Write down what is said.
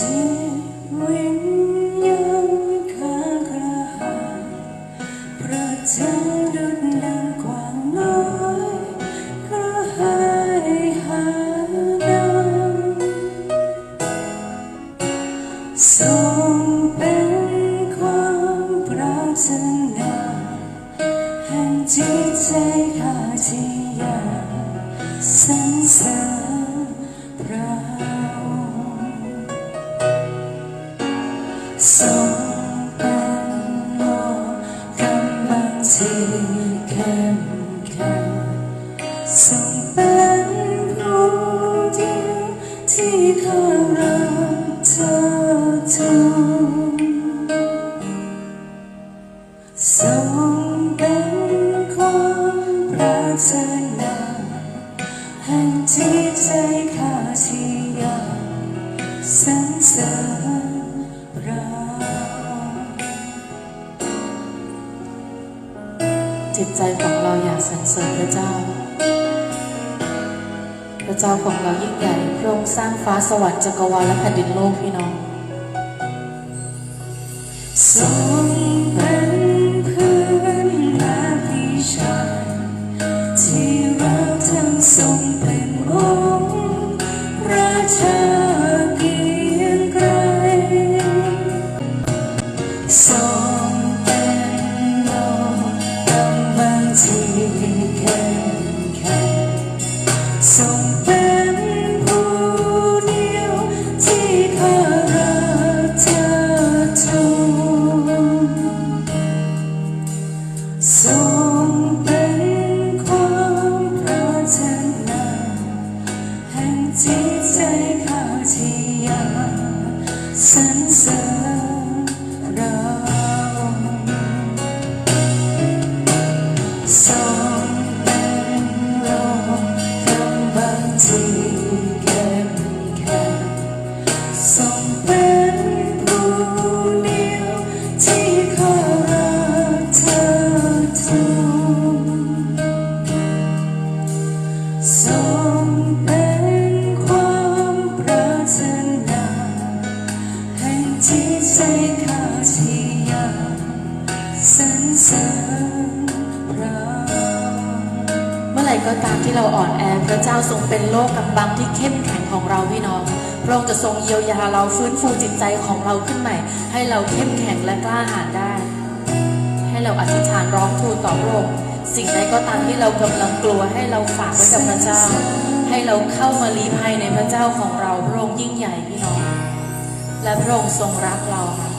จิตวิญญาณข้ากระหายพระเจ้าดุจดังกวางน้อยกระหายหาน้ำทรงเป็นความปรารถนาแห่งจิตใจข้าที่อยากสรรเสริญ ทรงเป็นโลกำลังที่เข้มแข็งทรงเป็นผู้เดียวที่ข้ารักเธอทุกทรงเป็นความปรารถนาแห่งที่ใจข้าที่อยากสรรเสริญ จิตใจของเราอยากสรรเสริญพระเจ้า พระเจ้าของเรายิ่งใหญ่พระองค์สร้างฟ้าสวรรค์จักรวาลและแผ่นดินโลกพี่น้องทรงเป็นเพื่อนและพี่ชายที่เราทั้งทรงเป็นองค์ราชาเกียงไกร ทรงเป็นผู้เดียวที่ข้ารักเธอทุกทรงเป็นความปรารถนาแห่งจิตใจข้าที่อยากสรรเสริญ ไหร่ก็ตามที่เราอ่อนแอพระเจ้าทรงเป็นโลกกำบังที่เข้มแข็งของเราพี่น้องพระองค์จะทรงเยียวยาเราฟื้นฟูจิตใจของเราขึ้นใหม่ ให้เราเข้มแข็งและกล้าหาญได้ ให้เราอธิษฐานร้องทูลต่อพระองค์ สิ่งใดก็ตามที่เรากำลังกลัวให้เราฝากไว้กับพระเจ้า ให้เราเข้ามาลีภัยในพระเจ้าของเราพระองค์ยิ่งใหญ่พี่น้อง และพระองค์ทรงรักเราค่ะ